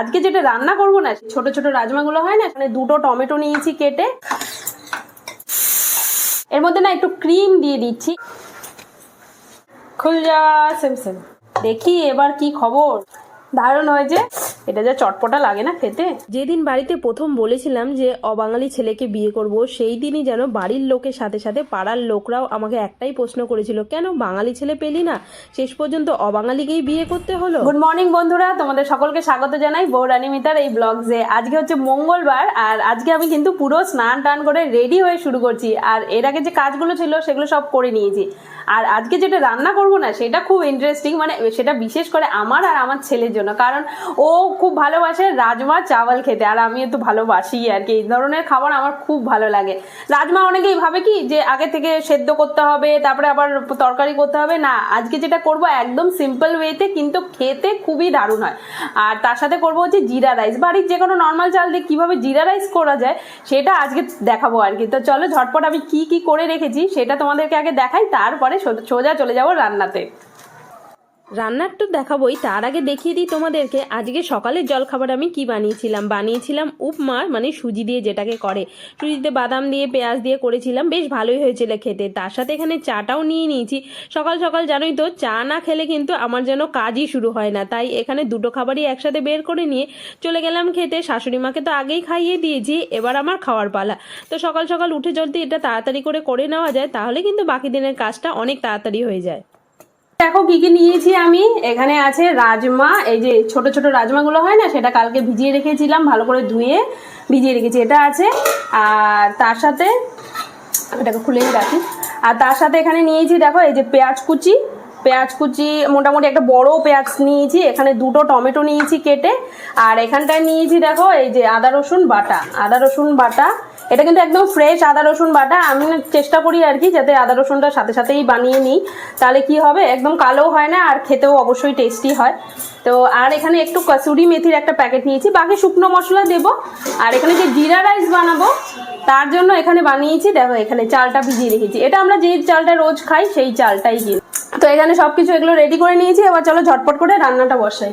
আজকে যেটা রান্না করব না ছোট ছোট রাজমাগুলো হয় না মানে দুটো টমেটো নিয়েছি কেটে। এর মধ্যে না একটু ক্রিম দিয়ে দিচ্ছি। খুলজা, সেম সেম। দেখি এবার কি খবর। দারুণ হয়েছে। এটা যা চটপটা লাগে না খেতে। যেদিন বাড়িতে প্রথম বলেছিলাম যে অবাঙালি ছেলেকে বিয়ে করব সেই দিনই যেন বাড়ির লোকের সাথে সাথে পাড়ার লোকরাও আমাকে একটাই প্রশ্ন করেছিল কেন বাঙালি ছেলে পেলি না? শেষ পর্যন্ত অবাঙালিকেই বিয়ে করতে হলো? গুড মর্নিং বন্ধুরা। তোমাদের সকলকে স্বাগত জানাই বৌরানী মিতার এই ব্লগসে আজকে হচ্ছে মঙ্গলবার আর আজকে আমি কিন্তু পুরো স্নান টান করে রেডি হয়ে শুরু করছি। আর এর আগে যে কাজগুলো ছিল সেগুলো সব করে নিয়েছি। আর আজকে যেটা রান্না করব না, সেটা খুব ইন্টারেস্টিং মানে সেটা বিশেষ করে আমার আর আমার ছেলের জন্য। কারণ ও খুব ভালোবাসে রাজমা চাওয়াল খেতে, আর আমি একটু ভালোবাসি আর কি। এই ধরনের খাবার আমার খুব ভালো লাগে। রাজমা অনেকেই ভাবে কি যে আগে থেকে সেদ্ধ করতে হবে, তারপরে আবার তরকারি করতে হবে। না, আজকে যেটা করব একদম সিম্পল ওয়েতে কিন্তু খেতে খুবই দারুণ হয়। আর তার সাথে করব হচ্ছে জিরা রাইস বাড়ির যে কোনো নর্মাল চাল দিয়ে কীভাবে জিরা রাইস করা যায়, সেটা আজকে দেখাবো আর কি। তো চলো ঝটপট আমি কি কি করে রেখেছি, সেটা তোমাদেরকে আগে দেখাই, তারপরে সোজা চলে যাব রান্নাতে। রান্নার তো দেখাবোই, তার আগে দেখিয়ে দিই তোমাদেরকে। আজকে সকালের জলখাবার আমি কি বানিয়েছিলাম? বানিয়েছিলাম উপমা মানে সুজি দিয়ে যেটাকে করে। সুজিতে বাদাম দিয়ে, পেঁয়াজ দিয়ে করেছিলাম, বেশ ভালোই হয়েছিল খেতে। তার সাথে এখানে চাটাও নিয়ে নিয়েছি। সকাল সকাল জানোই তো, চা না খেলে কিন্তু আমার যেন কাজই শুরু হয় না। তাই এখানে দুটো খাবারই একসাথে বের করে নিয়ে চলে গেলাম খেতে। শাশুড়ি মাকে তো আগেই খাইয়ে দিয়েছি, এবার আমার খাওয়ার পালা। তো সকাল সকাল উঠে যদি এটা তাড়াতাড়ি করে করে নেওয়া যায়, তাহলে কিন্তু বাকি দিনের কাজটা অনেক তাড়াতাড়ি হয়ে যায়। দেখো কি কি নিয়েছি আমি? এখানে আছে রাজমা, এই যে ছোট ছোট রাজমাগুলো হয় না, সেটা কালকে ভিজিয়ে রেখেছিলাম, ভালো করে ধুয়ে ভিজিয়ে রেখেছি। এটা আছে, আর তার সাথে, এটাকে খুলেই রাখি। আর তার সাথে এখানে নিয়েছি, দেখো, এই যে পেঁয়াজ কুচি। পেঁয়াজ কুচি, মোটামুটি একটা বড় পেঁয়াজ নিয়েছি। এখানে দুটো টমেটো নিয়েছি কেটে। আর এখানটায় নিয়েছি, দেখো, এই যে আদা রসুন বাটা। আদা রসুন বাটা এটা কিন্তু একদম ফ্রেশ আদা রসুন বাটা। আমি চেষ্টা করি আর কি যাতে আদা রসুনটা সাথে সাথেই বানিয়ে নিই। তাহলে কি হবে? একদম কালো হয় না আর খেতেও অবশ্যই টেস্টি হয়। তো আর এখানে একটু কসুরি মেথির একটা প্যাকেট নিয়েছি। বাকি শুকনো মশলা দেবো। আর এখানে যে জিরা রাইস বানাবো, তার জন্য এখানে বানিয়েছি। দেখো, এখানে চালটা ভিজিয়ে রেখেছি। এটা আমরা যে চালটা রোজ খাই, সেই চালটাই দিই তো এখানে সবকিছু এগুলো রেডি করে নিয়েছি। এবার চলো ঝটপট করে রান্নাটা বসাই।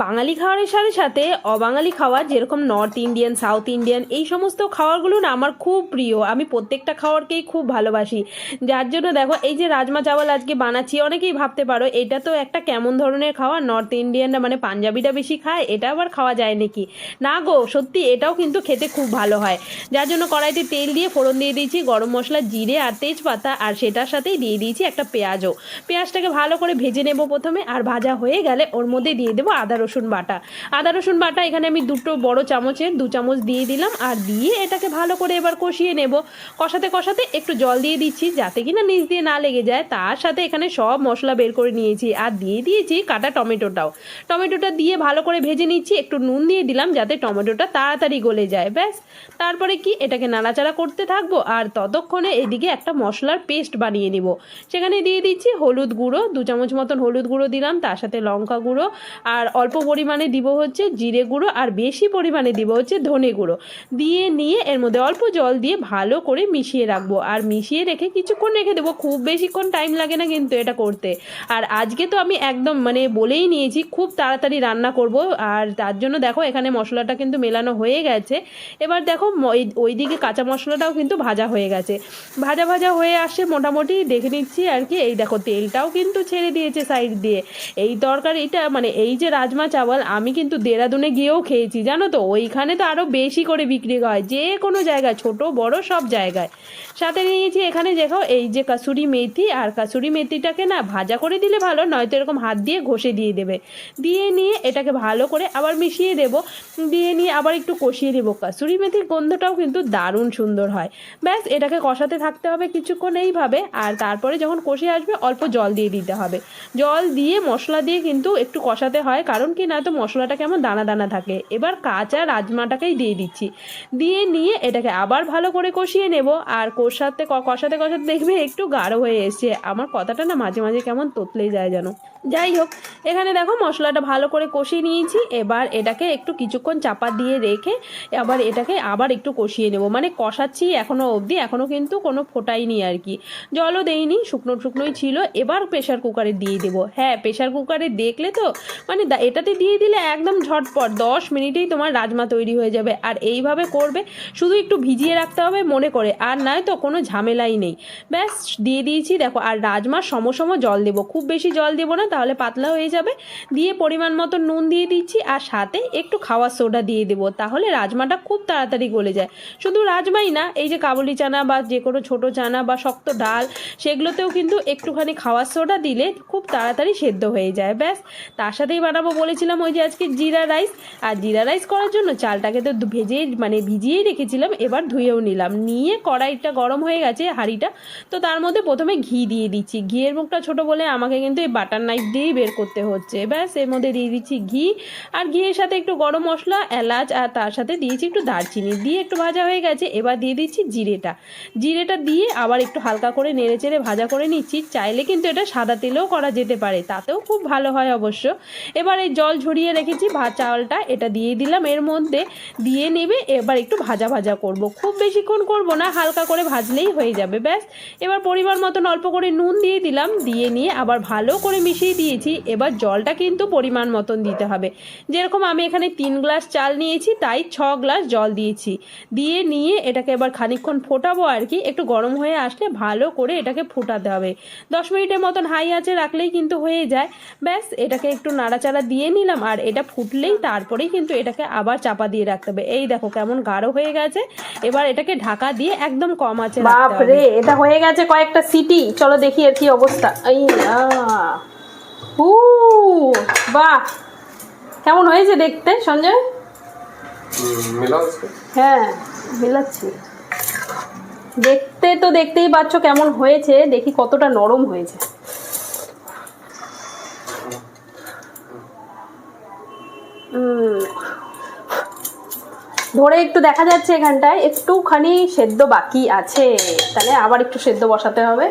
বাঙালি খাওয়ারের সাথে সাথে অবাঙালি খাওয়ার, যেরকম নর্থ ইন্ডিয়ান সাউথ ইন্ডিয়ান এই সমস্ত খাওয়ারগুলো না আমার খুব প্রিয়। আমি প্রত্যেকটা খাবারকেই খুব ভালোবাসি। যার জন্য দেখো, এই যে রাজমা চাওয়াল আজকে বানাচ্ছি, অনেকেই ভাবতে পারো, এটা তো একটা কেমন ধরনের খাবার নর্থ ইন্ডিয়ানরা মানে পাঞ্জাবিটা বেশি খায়, এটা আবার খাওয়া যায় নাকি? না গো, সত্যি এটাও কিন্তু খেতে খুব ভালো হয়। যার জন্য কড়াইতে তেল দিয়ে ফোড়ন দিয়ে দিয়েছি, গরম মশলা, জিরে আর তেজপাতা, আর সেটার সাথেই দিয়ে দিয়েছি একটা পেঁয়াজও। পেঁয়াজটাকে ভালো করে ভেজে নেব প্রথমে, আর ভাজা হয়ে গেলে ওর মধ্যে দিয়ে দেবো আদা রসুন বাটা। আদা রসুন বাটা, এখানে আমি দুটো বড় চামচের দু চামচ দিয়ে দিলাম আর দিয়ে এটাকে ভালো করে এবার কষিয়ে নেব। কষাতে কষাতে একটু জল দিয়ে দিচ্ছি যাতে কিনা নিচ দিয়ে না লেগে যায়। তার সাথে এখানে সব মশলা বের করে নিয়েছি আর দিয়ে দিয়েছি কাটা টমেটোটাও। টমেটোটা দিয়ে ভালো করে ভেজে নিচ্ছি, একটু নুন দিয়ে দিলাম যাতে টমেটোটা তাড়াতাড়ি গলে যায়, ব্যাস। তারপরে কি এটাকে নাড়াচাড়া করতে থাকব আর ততক্ষণে এদিকে একটা মশলার পেস্ট বানিয়ে নিব। সেখানে দিয়ে দিচ্ছি হলুদ গুঁড়ো, দু চামচ মতন হলুদ গুঁড়ো দিলাম, তার সাথে লঙ্কা গুঁড়ো আর অল্প পরিমাণে দিব হচ্ছে জিরে গুঁড়ো আর বেশি পরিমাণে দিব হচ্ছে ধনে গুঁড়ো। দিয়ে নিয়ে এর মধ্যে অল্প জল দিয়ে ভালো করে মিশিয়ে রাখব। আর মিশিয়ে রেখে কিছুক্ষণ রেখে দেবো। খুব বেশিক্ষণ টাইম লাগে না কিন্তু এটা করতে। আর আজকে তো আমি একদম মানে বলেই নিয়েছি, খুব তাড়াতাড়ি রান্না করব। আর তার জন্য দেখো এখানে মশলাটা কিন্তু মেলানো হয়ে গেছে। এবার দেখো ওই ওইদিকে কাঁচা মশলাটাও কিন্তু ভাজা হয়ে গেছে। ভাজা ভাজা হয়ে আসে মোটামুটি দেখে নিচ্ছি আর কি। এই দেখো তেলটাও কিন্তু ছেড়ে দিয়েছে সাইড দিয়ে। এই তরকারিটা মানে এই যে রাজমা চাওয়াল, আমি কিন্তু দেরাদুনে গিয়েও খেয়েছি, জানো তো? ওইখানে তো আরও বেশি করে বিক্রি হয়, যে কোনো জায়গায়, ছোট, বড়, সব জায়গায়। সাথে নিয়েছি এখানে দেখো, এই যে কাসুরি মেথি, আর কাসুরি মেথিটাকে না ভাজা করে দিলে ভালো, নয়তো এরকম হাত দিয়ে ঘষে দিয়ে দেবে। দিয়ে নিয়ে এটাকে ভালো করে আবার মিশিয়ে দেবো, দিয়ে নিয়ে আবার একটু কষিয়ে দেবো। কাসুরি মেথির গন্ধটাও কিন্তু দারুণ সুন্দর হয়। ব্যাস, এটাকে কষাতে থাকতে হবে কিছুক্ষণ এইভাবে, আর তারপরে যখন কষে আসবে, অল্প জল দিয়ে দিতে হবে। জল দিয়ে মশলা দিয়ে কিন্তু একটু কষাতে হয়, কারণ কি না তো মশলাটা কেমন দানা দানা থাকে। এবার কাঁচা রাজমাটাকেই দিয়ে দিচ্ছি। দিয়ে নিয়ে এটাকে আবার ভালো করে কষিয়ে নেব। আর কষাতে কষাতে কষাতে দেখবে একটু গাঢ় হয়ে এসছে। আমার কথাটা না মাঝে মাঝে কেমন তোতলেই যায় যেন যাই হোক, এখানে দেখো মশলাটা ভালো করে কষিয়ে নিয়েছি। এবার এটাকে একটু কিছুক্ষণ চাপা দিয়ে রেখে আবার এটাকে আবার একটু কষিয়ে নেব। মানে কষাচ্ছি এখনও অবধি এখনও কিন্তু কোনো ফোটাইনি আর কি। জলও দেইনি, শুকনো শুকনোই ছিল। এবার প্রেশার কুকারে দিয়ে দেবো। হ্যাঁ প্রেশার কুকারে দেখলে তো মানে এটাতে দিয়ে দিলে একদম ঝটপট, দশ মিনিটেই তোমার রাজমা তৈরি হয়ে যাবে। আর এইভাবে করবে, শুধু একটু ভিজিয়ে রাখতে হবে মনে করে। আর নয় তো কোনো ঝামেলাই নেই। ব্যাস, দিয়ে দিয়েছি। দেখো, আর রাজমার সমসম জল দেবো। খুব বেশি জল দেবো না তাহলে পাতলা হয়ে যাবে। দিয়ে পরিমাণ মতো নুন দিয়ে দিচ্ছি আর সাথে একটু খাওয়ার সোডা দিয়ে দেবো। তাহলে রাজমাটা খুব তাড়াতাড়ি গলে যায়। শুধু রাজমাই না, এই যে কাবুলি চানা বা যে কোনো ছোটো চানা বা শক্ত ডাল, সেগুলোতেও কিন্তু একটুখানি খাওয়ার সোডা দিলে খুব তাড়াতাড়ি সেদ্ধ হয়ে যায়। ব্যাস, তার সাথেই বানাবো বলেছিলাম ওই যে আজকে জিরা রাইস। আর জিরা রাইস করার জন্য চালটাকে তো ভেজে মানে ভিজিয়েই রেখেছিলাম, এবার ধুয়েও নিলাম। নিয়ে কড়াইটা গরম হয়ে গেছে হাঁড়িটা। তো তার মধ্যে প্রথমে ঘি দিয়ে দিচ্ছি। ঘিয়ের মুখটা ছোট বলে আমাকে কিন্তু এই বাটার নাইফ দিয়েই বের করতে হচ্ছে। ব্যাস, এর মধ্যে দিয়ে দিচ্ছি ঘি। আর ঘিয়ের সাথে একটু গরম মশলা, এলাচ, আর তার সাথে দিয়েছি একটু দারচিনি। দিয়ে একটু ভাজা হয়ে গেছে, এবার দিয়ে দিচ্ছি জিরেটা। জিরেটা দিয়ে আবার একটু হালকা করে নেড়ে চেড়ে ভাজা করে নিচ্ছি। চাইলে কিন্তু এটা সাদা তেলেও করা যেতে পারে, তাতেও খুব ভালো হয় অবশ্য। এবার এই জল ঝরিয়ে রেখেছি ভাত চালটা, এটা দিয়ে দিলাম। এর মধ্যে দিয়ে নেবে, এবার একটু ভাজা ভাজা করব। খুব বেশিক্ষণ করব না, হালকা করে ভাজলেই হয়ে যাবে, ব্যাস। এবার পরিমাণ মতন অল্প করে নুন দিয়ে দিলাম। দিয়ে নিয়ে আবার ভালো করে মিশিয়ে দিয়েছি, এবার জলটা কিন্তু পরিমাণ মতন দিতে হবে। যেরকম আমি এখানে তিন গ্লাস চাল নিয়েছি, তাই ছ গ্লাস জল দিয়েছি। দিয়ে নিয়ে এটাকে এবার খানিকক্ষণ ফোটাবো আর কি, একটু গরম হয়ে আসলে ভালো করে এটাকে ফোটাতে হবে। দশ মিনিটের মতন হাই আঁচে রাখলেই কিন্তু হয়ে যায়। ব্যাস, এটাকে একটু নাড়াচাড়া দিয়ে নিলাম আর এটা ফুটলেই তারপরেই কিন্তু এটাকে আবার চাপা দিয়ে রাখতে হবে। এই দেখো কেমন গাঢ় হয়ে গেছে। এবার এটাকে ঢাকা দিয়ে একদম কম আঁচে রাখতে হবে। রে এটা হয়ে গেছে কয়েকটা সিটি। চলো দেখি এর কি অবস্থা। এই ও বাহ। কেমন হয়েছে দেখতে সঞ্জয়? হ্যাঁ মিলাচ্ছি। দেখতে তো দেখতেই পাচ্ছ কেমন হয়েছে দেখি কতটা নরম হয়েছে। ধরে একটু দেখা যাচ্ছে এখানটায় একটুখানি সেদ্ধ বাকি আছে। তাহলে আবার একটু সেদ্ধ বসাতে হবে।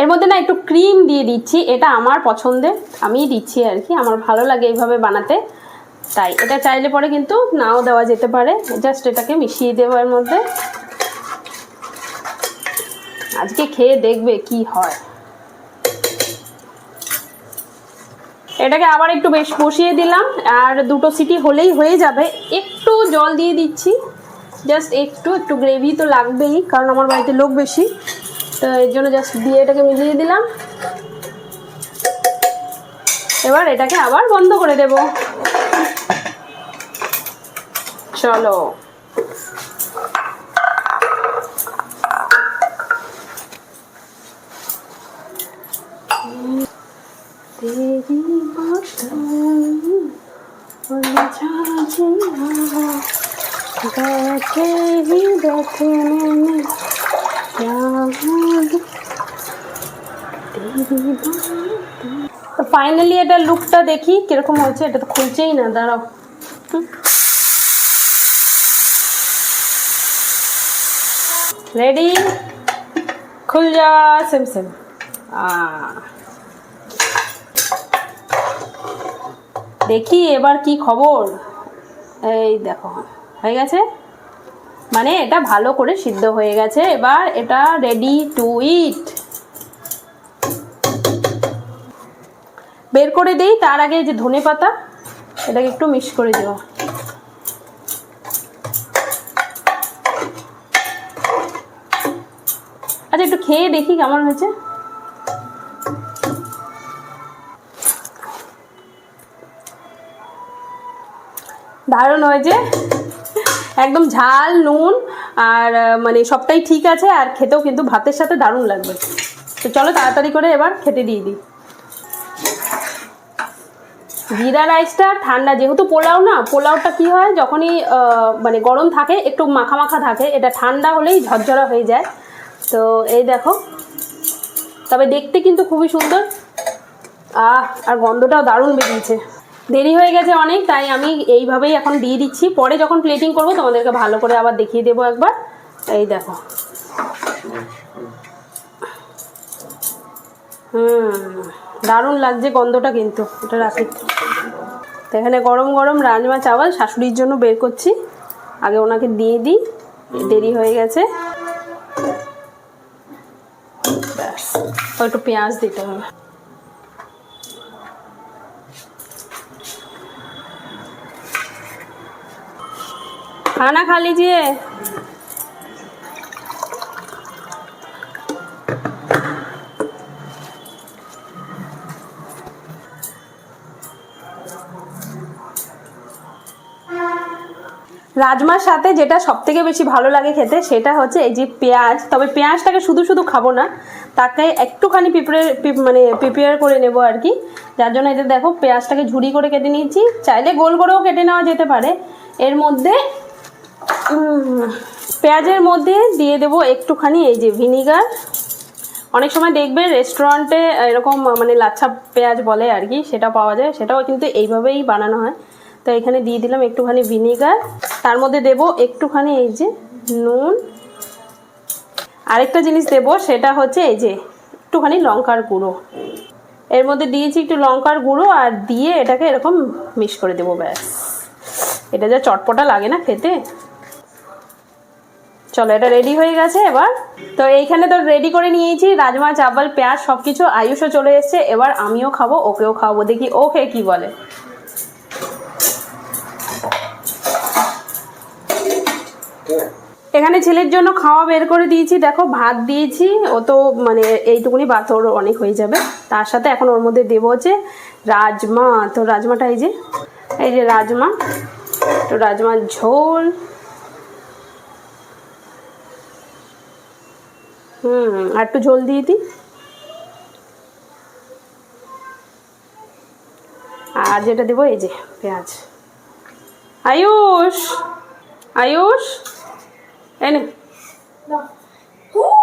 এর মধ্যে না একটু ক্রিম দিয়ে দিচ্ছি, এটা আমার পছন্দের। আমিই দিচ্ছি আর কি, আমার ভালো লাগে এইভাবে বানাতে। তাই, এটা চাইলে পরে কিন্তু নাও দেওয়া যেতে পারে। জাস্ট এটাকে মিশিয়ে দেবো এর মধ্যে। আজকে খেয়ে দেখবে কি হয়। এটাকে আবার একটু বেশ বসিয়ে দিলাম, আর দুটো সিটি হলেই হয়ে যাবে। একটু জল দিয়ে দিচ্ছি। জাস্ট একটু একটু গ্রেভি তো লাগবেই, কারণ আমার বাড়িতে লোক বেশি। তো এর জন্য জাস্ট দিয়ে এটাকে মিলিয়ে দিলাম। এবার এটাকে আবার বন্ধ করে দেব। চলো। দেখে দেখে তো ফাইনালি এটা লুকটা দেখি, কীরকম হয়েছে, এটা তো খুলছেই না, দাঁড়াও। রেডি খুল যা সেম সেম দেখি এবার কি খবর। এই দেখো, হয়ে গেছে? মানে এটা ভালো করে সিদ্ধ হয়ে গেছে। এবার এটা রেডি টু ইট বের করে দিই, তার আগে যে ধনে পাতা, এটাকে একটু মিক্স করে দেবো আচ্ছা একটু খেয়ে দেখি কেমন হয়েছে। দারুণ হয়েছে। একদম ঝাল, নুন আর মানে সবটাই ঠিক আছে আর খেতেও কিন্তু ভাতের সাথে দারুণ লাগবে। তো চলো তাড়াতাড়ি করে এবার খেতে দিয়ে দিই। জিরা রাইসটা ঠান্ডা, যেহেতু পোলাও না, পোলাওটা কি হয়, যখনই মানে গরম থাকে, একটু মাখা মাখা থাকে, এটা ঠান্ডা হলেই ঝরঝরা হয়ে যায়। তো এই দেখো, তবে দেখতে কিন্তু খুবই সুন্দর। আহ, আর গন্ধটাও দারুণ বেরিয়েছে। দেরি হয়ে গেছে অনেক, তাই আমি এইভাবেই এখন দিয়ে দিচ্ছি। পরে যখন প্লেটিং করব, তোমাদেরকে ভালো করে আবার দেখিয়ে দেবো একবার। এই দেখো। হুম, দারুণ লাগছে গন্ধটা কিন্তু, এটা রাখি। তো এখানে গরম গরম রাজমা চাওয়াল শাশুড়ির জন্য বের করছি। আগে ওনাকে দিয়ে দিই, দেরি হয়ে গেছে। একটু পেঁয়াজ দিতে হবে। खाना खा लीजिए রাজমার সাথে যেটা সব থেকে বেশি ভালো লাগে খেতে সেটা হচ্ছে এই যে পেঁয়াজ তবে পেঁয়াজটাকে শুধু শুধু খাবো না তাকে একটুখানি পিঁপড়ে মানে প্রিপেয়ার করে নেবো আর কি যার জন্য এটা দেখো পেঁয়াজটাকে ঝুড়ি করে কেটে নিয়েছি চাইলে গোল করেও কেটে নেওয়া যেতে পারে এর মধ্যে উম, পেঁয়াজের মধ্যে দিয়ে দেবো একটুখানি, এই যে ভিনিগার। অনেক সময় দেখবে রেস্টুরেন্টে এরকম মানে লাচ্ছা পেঁয়াজ বলে আর কি, সেটা পাওয়া যায়। সেটাও কিন্তু এইভাবেই বানানো হয়। তো এখানে দিয়ে দিলাম একটুখানি ভিনিগার। তার মধ্যে দেব একটুখানি এই যে নুন। আরেকটা জিনিস দেব, সেটা হচ্ছে এই যে একটুখানি লঙ্কার গুঁড়ো। এর মধ্যে দিয়েছি একটু লঙ্কার গুঁড়ো আর দিয়ে এটাকে এরকম মিক্স করে দেবো ব্যাস। এটা যা চটপটা লাগে না খেতে। চলো, এটা রেডি হয়ে গেছে এবার। তো এইখানে তো রেডি করে নিয়েছি, রাজমা, চাবল, পেঁয়াজ সব কিছু আয়ুষও চলে এসছে, এবার আমিও খাব, ওকেও খাওয়াবো দেখি ওকে কি কী বলে। এখানে ছেলের জন্য খাওয়া বের করে দিয়েছি, দেখো, ভাত দিয়েছি, ও তো মানে এইটুকুনি ভাত, ওর অনেক হয়ে যাবে। তার সাথে এখন ওর মধ্যে দেবো হচ্ছে রাজমা। তো রাজমাটা এই যে এই যে রাজমা, তো রাজমার ঝোল। হুম আর একটু ঝোল দিয়ে দিই। আর যেটা দেবো এই যে পেঁয়াজ। আয়ুষ! আয়ুষ! এই নে।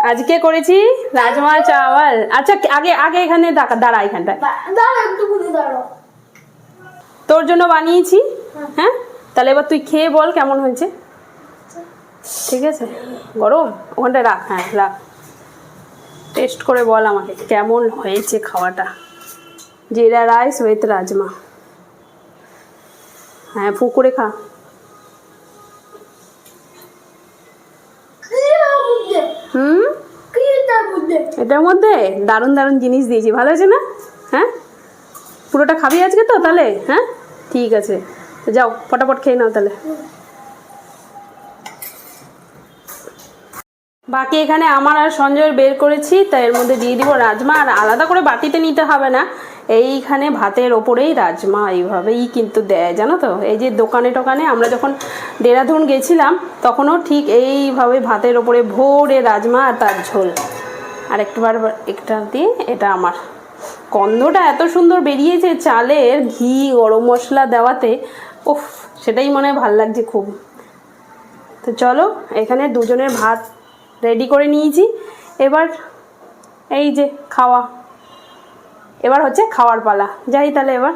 আজকে করেছি রাজমা চাওয়াল। আচ্ছা আগে আগে এখানে দাঁড়া- এখানটায়। তোর জন্য বানিয়েছি হ্যাঁ। তাহলে এবার তুই খেয়ে বল কেমন হয়েছে। ঠিক আছে? গরম? ওখানটায় রাখ হ্যাঁ রাখ। টেস্ট করে বল আমাকে, কেমন হয়েছে খাওয়াটা? জিরা রাইস উইথ রাজমা। হ্যাঁ ফু করে খা। হুম? এটার মধ্যে দারুণ দারুণ জিনিস দিয়েছি, ভালো হয়েছে না? হ্যাঁ? পুরোটা খাবি আজকে তো তাহলে? হ্যাঁ? ঠিক আছে। যাও ফটাফট খেয়ে নাও তাহলে। বাকি এখানে আমার আর সঞ্জয়ের বের করেছি, তাই এর মধ্যে দিয়ে দিব রাজমা, আর আলাদা করে বাটিতে নিতে হবে না। এইখানে ভাতের ওপরেই রাজমা এইভাবেই কিন্তু দেয়, জানো তো? এই যে দোকানে টোকানে আমরা যখন দেরাদুন গেছিলাম, তখনও ঠিক এইভাবে ভাতের ওপরে ভোরে রাজমা আর তার ঝোল। আর একটুবার একটা দিয়ে এটা আমার। গন্ধটা এত সুন্দর বেরিয়েছে চালের ঘি, গরম মশলা দেওয়াতে। উফ, সেটাই মনে হয় ভালো লাগছে খুব। তো চলো, এখানে দুজনের ভাত রেডি করে নিয়েছি। এবার এই যে খাওয়া। এবার হচ্ছে খাওয়ার পালা। যাই তাহলে এবার।